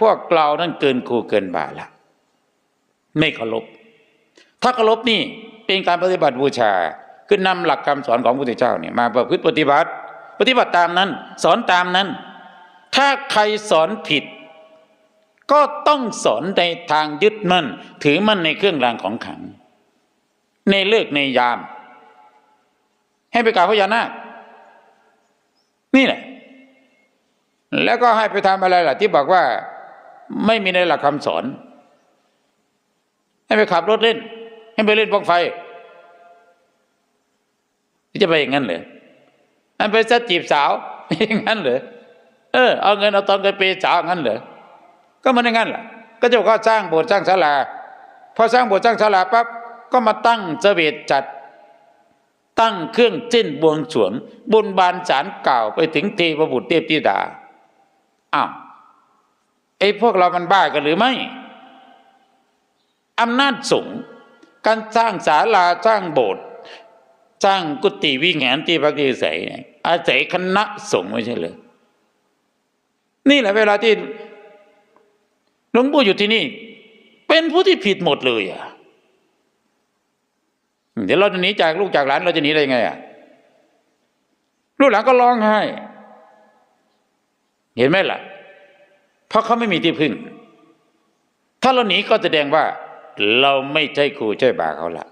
พวกเรานั้นเกินครูเกินบาละ ไม่เคารพถ้าเคารพนี่เป็นการปฏิบัติบูชาคือนำหลักคำสอนของพระพุทธเจ้าเนี่ยมาประพฤติปฏิบัติ ปฏิบัติตามนั้น สอนตามนั้น ถ้าใครสอนผิด ก็ต้องสอนในทางยึดมั่น ถือมั่นในเครื่องรางของขัง ในเลิกในยาม ให้ไปกราบพญานาคนี่แหละแล้วก็ให้ไปทำอะไรล่ะ ที่บอกว่า ไม่มีในหลักคำสอน ให้ไปขับรถเล่น ให้ไปเล่นบ้องไฟจะไปอย่างนั้นเหรอให้ไปจะจีบสาวอย่างนั้นเหรอเออเอาเงินเอาตอนไปเปย์สาวอย่างนั้นเหรอก็มันอย่างนั้นแหละก็จ้าก็สร้างโบสถ์สร้างศาลาพอสร้างโบสถ์สร้างศาลาปั๊บก็มาตั้งเสวตจัด ตั้งเครื่องเส้นบวงสรวงบนบานสารเก่าไปถึงเทพบุตรเทพธิดาอ้าว ไอ้พวกเรามันบ้ากันหรือไม่อำนาจสูงการสร้างศาลาสร้างโบสถ์สร้างกุฏิวิหารที่พักที่อาศัยอาศัยคณะสงฆ์ไม่ใช่เหรอนี่แหละเวลาที่หลวงปู่อยู่ที่นี่ เป็นผู้ที่ผิดหมดเลยอะเดี๋ยวเราจะหนีจากลูกจากหลานเราจะหนีได้ยังไงอะลูกหลานก็ร้องไห้ เห็นไหมล่ะ เพราะเขาไม่มีที่พึ่ง ถ้าเราหนีก็แสดงว่า เราไม่ใช่ครูใช่บาเขาละ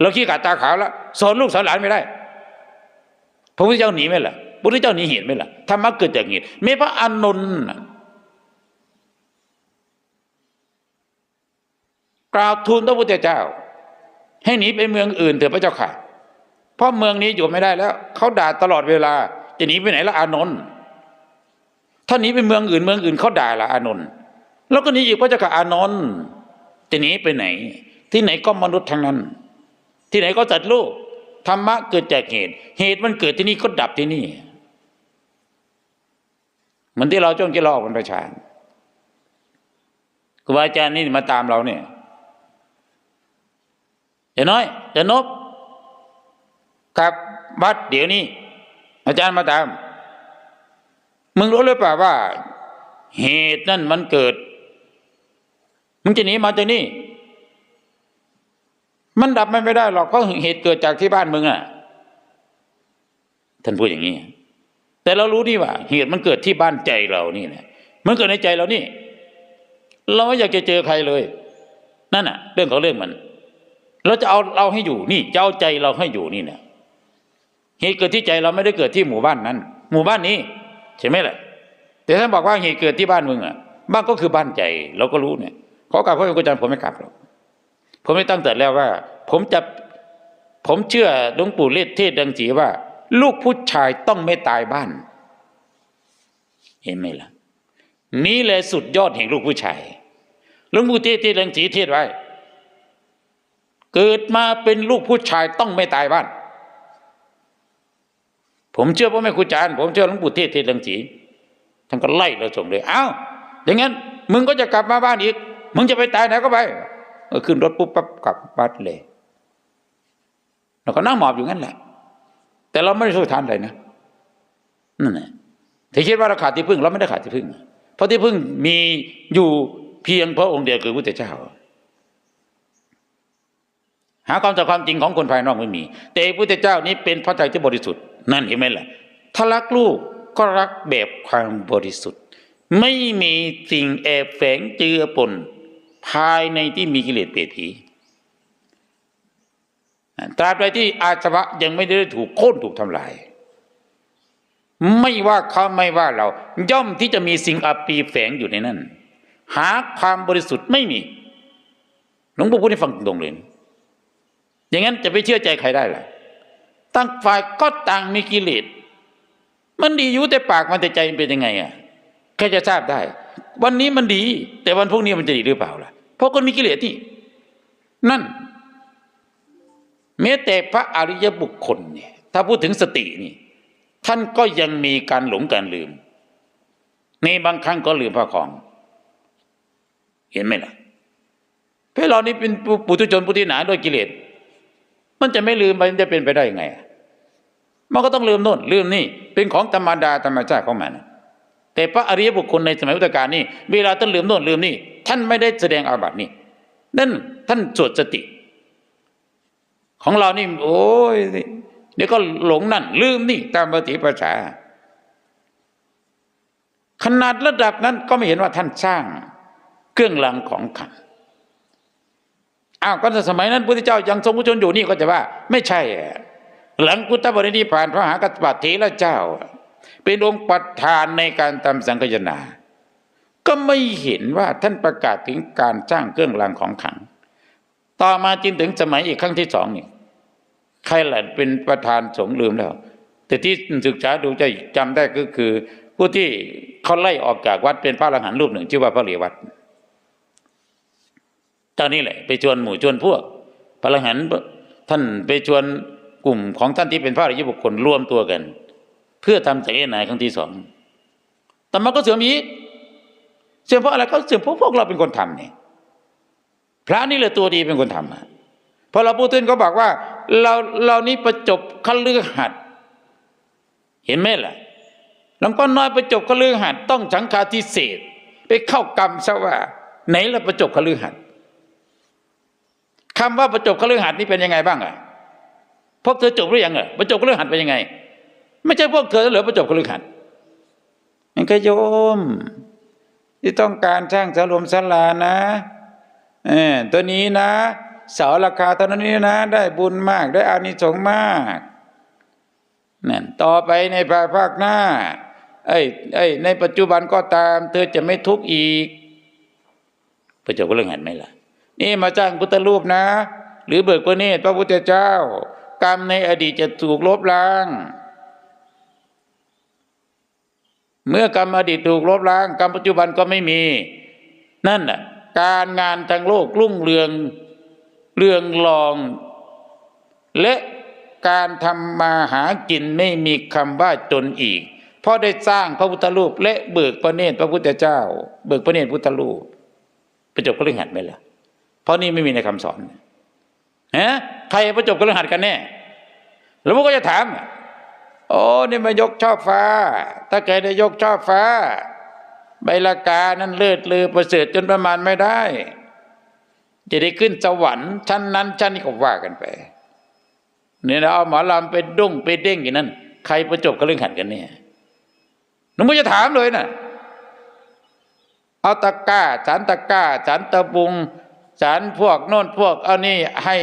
เราขี้กาดตาขาวแล้วสอนลูกสอนหลานไม่ได้พระพุทธเจ้าหนีไหมล่ะพระพุทธเจ้าหนีเหตุไหมล่ะธรรมะเกิดจากเหตุไม่พระอานนท์น่ะกราบทูลพระพุทธเจ้า ให้หนีไปเมืองอื่นเถอะพระเจ้าค่ะ เพราะเมืองนี้อยู่ไม่ได้แล้ว เขาด่าตลอดเวลา จะหนีไปไหนละอานนท์ ถ้าหนีไปเมืองอื่นเมืองอื่นเขาด่าละอานนท์แล้วก็หนีอีกพระเจ้าค่ะอานนท์จะหนีไปไหน ที่ไหนก็มนุษย์ทั้งนั้น ที่ไหนก็จัดลูกธรรมะเกิดจากเหตุ เหตุมันเกิดที่นี่ก็ดับที่นี่เหมือนที่เราจ้องจะลอกมันประชานครูบาอาจารย์นี่มาตามเราเนี่ยอย่าน้อยอย่านบกลับบัดเดี๋ยวนี้ อาจารย์มาตาม มึงรู้หรือเปล่าว่า เหตุนั่นมันเกิด มึงจะหนีมาจากนี่ มันดับไม่ได้หรอกเพราะเหตุเกิดจากที่บ้านมึงอะ ท่านพูดอย่างนี้ แต่เรารู้นี่ว่า เหตุมันเกิดที่บ้านใจเรานี่แหละมันเกิดในใจเรานี่ เราไม่อยากจะเจอใครเลย นั่นน่ะ เรื่องของเรื่องมัน เราจะเอาเราให้อยู่นี่จะเอาใจเราให้อยู่นี่เนี่ยเหตุเกิดที่ใจเราไม่ได้เกิดที่หมู่บ้านนั้น หมู่บ้านนี้ ใช่ไหมล่ะ แต่ถ้าบอกว่าเหตุเกิดที่บ้านมึงอะบ้านก็คือบ้านใจเราก็รู้เนี่ยขอกลับพระอาจารย์ผมไม่กลับหรอกผมไม่ตั้งแต่แล้วว่า ผมจะผมเชื่อหลวงปู่เลศเทศดังสีว่า ลูกผู้ชายต้องไม่ตายบ้าน เห็นไหมล่ะ นี่แหละสุดยอดแห่งลูกผู้ชายหลวงปู่เทศเทศดังสีเทศไว้ เกิดมาเป็นลูกผู้ชายต้องไม่ตายบ้าน ผมเชื่อพ่อแม่ครูอาจารย์ผมเชื่อหลวงปู่เทศเทศลังสีท่านก็ไล่เราส่งเลยเอ้าอย่างงั้น มึงก็จะกลับมาบ้านอีก มึงจะไปตายไหนก็ไปก็ขึ้นรถปุ๊บปั๊บกลับบ้านเลยเราก็นั่งหมอบอยู่งั้นแหละ แต่เราไม่ได้สู้ทานอะไรนะนั่นแหละที่คิดว่าเราขาดที่พึ่ง เราไม่ได้ขาดที่พึ่ง เพราะที่พึ่งมีอยู่เพียงพระองค์เดียวคือพระพุทธเจ้า หาความจากความจริงของคนภายนอกไม่มี แต่พระพุทธเจ้านี้เป็นพระใจที่บริสุทธิ์ นั่นเห็นไหมล่ะ ถ้ารักลูกก็รักแบบความบริสุทธิ์ ไม่มีสิ่งแอบแฝงเจือปนภายในที่มีกิเลสเปรตผีตราบใดที่อาชวะยังไม่ได้ถูกโค่นถูกทำลาย ไม่ว่าเขาไม่ว่าเรา ย่อมที่จะมีสิ่งอปีแฝงอยู่ในนั้น หาความบริสุทธิ์ไม่มีหลวงปู่พูดให้ฟังตรงเลย อย่างนั้นจะไปเชื่อใจใครได้ล่ะ ตั้งฝ่ายก็ต่างมีกิเลสมันดีอยู่แต่ปากมันแต่ใจมันเป็นยังไงอะใครจะทราบได้ วันนี้มันดี แต่วันพรุ่งนี้มันจะดีหรือเปล่าล่ะเพราะคนมีกิเลสที่นั่นแม้แต่พระอริยบุคคลเนี่ยถ้าพูดถึงสตินี่ ท่านก็ยังมีการหลงการลืม ในบางครั้งก็ลืมพระของ เห็นไหมล่ะเพราะเรานี่เป็นปุถุชนปุถุหนาด้วยกิเลส มันจะไม่ลืมไปมันจะเป็นไปได้ยังไง มันก็ต้องลืมโน่นลืมนี่ เป็นของธรรมดาธรรมชาติของมัน แต่พระอริยบุคคลในสมัยพุทธกาลนี่เวลาท่านลืมโน่นลืมนี่ ท่านไม่ได้แสดงอาบัตินี่นั่นท่านสวดสติ ของเรานี่ โอ้ยเดี๋ยวก็หลงนั่น ลืมนี่ ตามปฏิปชาขนาดระดับนั้นก็ไม่เห็นว่าท่านสร้าง เครื่องรางของขลัง อ้าวก็สมัยนั้นพระพุทธเจ้ายังทรงพระชนอยู่นี่ก็จะว่า ไม่ใช่ หลังกุฏบริณิพพานพระมหากัสสปะเถระเจ้า เป็นองค์ประธานในการทำสังฆยนา ก็ไม่เห็นว่าท่านประกาศถึงการสร้างเครื่องรางของขัง ต่อมาจึงถึงสมัยอีกครั้งที่สองนี่ใครหละเป็นประธานสงฆ์ลืมแล้ว แต่ที่ศึกษาดูจะจำได้ก็คือ ผู้ที่เขาไล่ออกจากวัดเป็นพระอรหันต์รูปหนึ่งชื่อว่าพระเหลียวัด ตอนนี้แหละ ไปชวนหมู่ชวนพวกพระหันท่านไปชวนกลุ่มของท่านที่เป็นพระอริยบุคคลรวมตัวกัน เพื่อทำสังเกตนายครั้งที่สองแต่มันก็เสื่อมอีกเสื่อมเพราะอะไรก็เสื่อมเพราะพวกเราเป็นคนทำเนี่ยพระนี่แหละตัวดีเป็นคนทำอะพอเราพูดถึงก็บอกว่า เราเรานี้ประจบคัลือหัด เห็นไหมล่ะหลวงพ่อน้อยประจบคัลือหัดต้องสังฆาทิเศษไปเข้ากรรมซะว่า ไหนละประจบคัลือหัด คำว่าประจบคัลือหัดนี่เป็นยังไงบ้างอะพวกเธอจบหรือยังอะประจบคัลือหัดเป็นยังไง ไม่ใช่พวกเธอเหรือประจบคัลือหัดมันก็โยม ที่ต้องการสร้างสารมศาลานะเออตัวนี้นะ เสาราคาเท่านั้นนี้นะ ได้บุญมากได้อานิสงส์มากนั่นต่อไปในภายภาคหน้าไอ้ไอ้ในปัจจุบันก็ตาม เธอจะไม่ทุกข์อีกพระเจ้าก็เรื่องหันไหมล่ะ นี่มาจ้างพุทธรูปนะ หรือเบิกพระเนตรพระพุทธเจ้า กรรมในอดีตจะถูกลบล้าง เมื่อกรรมอดีตถูกลบล้าง กรรมปัจจุบันก็ไม่มี นั่นน่ะการงานทางโลกรุ่งเรืองเรืองรอง และการทำมาหากินไม่มีคำว่าจนอีก เพราะได้สร้างพระพุทธรูปและเบิกพระเนตรพระพุทธเจ้า เบิกพระเนตรพุทธรูปประจบกระหัดไหมล่ะ เพราะนี่ไม่มีในคำสอนฮะใครประจบกระหัดกันแน่แล้วมันก็จะถามโอ้นี่มายกช่อฟ้า ถ้าเกิดได้ยกช่อฟ้า ใบละกานั้นเลิศลือประเสริฐจนประมาณไม่ได้ จะได้ขึ้นสวรรค์ชั้นนั้นชั้นนี้ก็ว่ากันไปเนี่ยเราเอาหมอลำไปดุ้งไปเด้งอย่างนั้น ใครประจบกับเรื่องขันกันเนี่ยหนุ่มจะถามเลยนะเอาตะก้าสารตะก้าสารตะบุง สารพวกโน่นพวกเอานี่ให้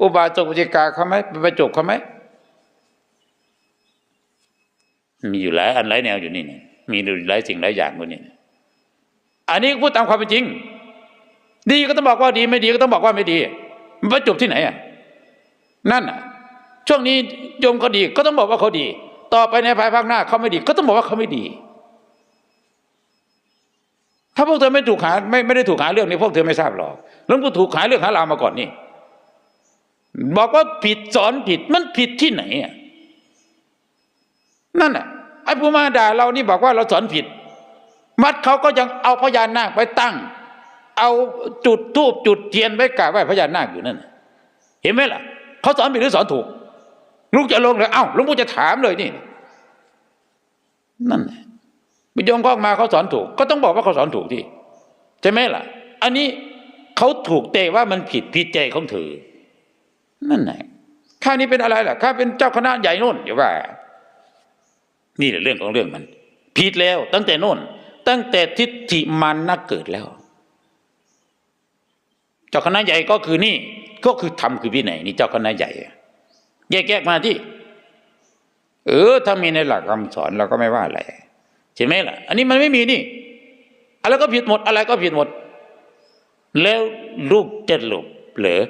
อุบาสกอุจิกาเขาไหมไปประจบเขาไหมมีอยู่หลายอันหลายแนวอยู่นี่นี่มีอยู่หลายสิ่งหลายอย่างอยู่นี่อันนี้พูดตามความเป็นจริง ดีก็ต้องบอกว่าดีไม่ดีก็ต้องบอกว่าไม่ดี มันประจบที่ไหนอะนั่นอะช่วงนี้โยมเขาดีก็ต้องบอกว่าเขาดี ต่อไปในภายภาคหน้าเขาไม่ดี ก็ต้องบอกว่าเขาไม่ดี ถ้าพวกเธอไม่ถูกหาไม่ไม่ได้ถูกหาเรื่องนี้พวกเธอไม่ทราบหรอก หลวงปู่ถูกหายเรื่องหาราวมาก่อนนี่ บอกว่าผิดสอนผิดมันผิดที่ไหนอะนั่นอะไอ้ผู้มาด่าเรานี่บอกว่าเราสอนผิด มัดเขาก็ยังเอาพญานาคไปตั้ง เอาจุดทูบจุดเทียนไว้กราบไหว้พญานาคอยู่นั่นเห็นไหมล่ะเขาสอนผิดหรือสอนถูกลูกจะลงเลยเอ้าหลวงปู่จะถามเลยนี่ นั่นแหละมิยมเข้ามาเขาสอนถูก ก็ต้องบอกว่าเขาสอนถูกที่ใช่ไหมล่ะ อันนี้ เขาถูกแต่ว่ามันผิดผิดใจของเธอ นั่นแหละข้านี้เป็นอะไรล่ะข้าเป็นเจ้าคณะใหญ่นู่นอย่าว่า นี่แหละเรื่องของเรื่องมัน ผิดแล้ว ตั้งแต่โน่น ตั้งแต่ทิฏฐิมันนักเกิดแล้ว เจ้าคณะใหญ่ก็คือนี่ ก็คือธรรมคือวินัยนี่เจ้าคณะใหญ่แยกแยกมาที่ เออ ถ้ามีในหลักคำสอนเราก็ไม่ว่าอะไรใช่ไหมล่ะ อันนี้มันไม่มีนี่ อะไรก็ผิดหมด อะไรก็ผิดหมด แล้วลูกจะหลบเหรอ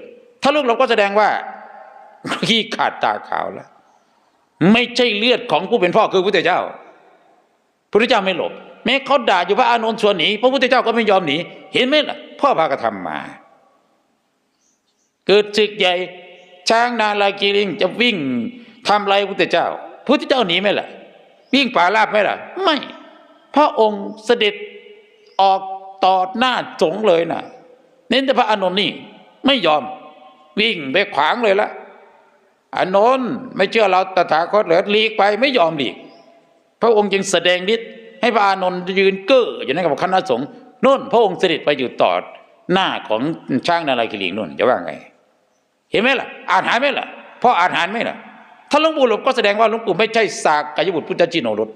ถ้าลูกเราก็แสดงว่าขี้ขาดตาขาวแล้ว ไม่ใช่เลือดของผู้เป็นพ่อคือพระพุทธเจ้าพระพุทธเจ้าไม่หลบ แม้เขาด่าอยู่พระอานนท์ชวนหนีพระพุทธเจ้าก็ไม่ยอมหนีเห็นไหมล่ะ พ่อพากระทำมา เกิดศึกใหญ่ช้างนาลากีริงจะวิ่งทำลายพระพุทธเจ้าพระพุทธเจ้าหนีไหมล่ะ วิ่งป่าลาบไหมล่ะ ไม่ พระองค์เสด็จออกต่อหน้าสงฆ์เลยนะเน้นแต่พระอานนท์นี่ ไม่ยอม วิ่งไปขวางเลยละอานนท์ไม่เชื่อเราตถาคตเหรอหลีกไปไม่ยอมหลีก พระองค์จึงแสดงฤทธิ์ให้พระอานนท์ยืนเก้ออยู่นั่นกับคณะสงฆ์นู่น พระองค์เสด็จไปอยู่ต่อหน้าของช้างนาลายกิริงนู่นจะว่าไง เห็นไหมล่ะอ่านหารไหมล่ะพราะอาหารไหมล่ะถ้าหลวงปู่หลบก็แสดงว่าหลวงปู่ไม่ใช่สากกายบุตรพุทธจิโนรส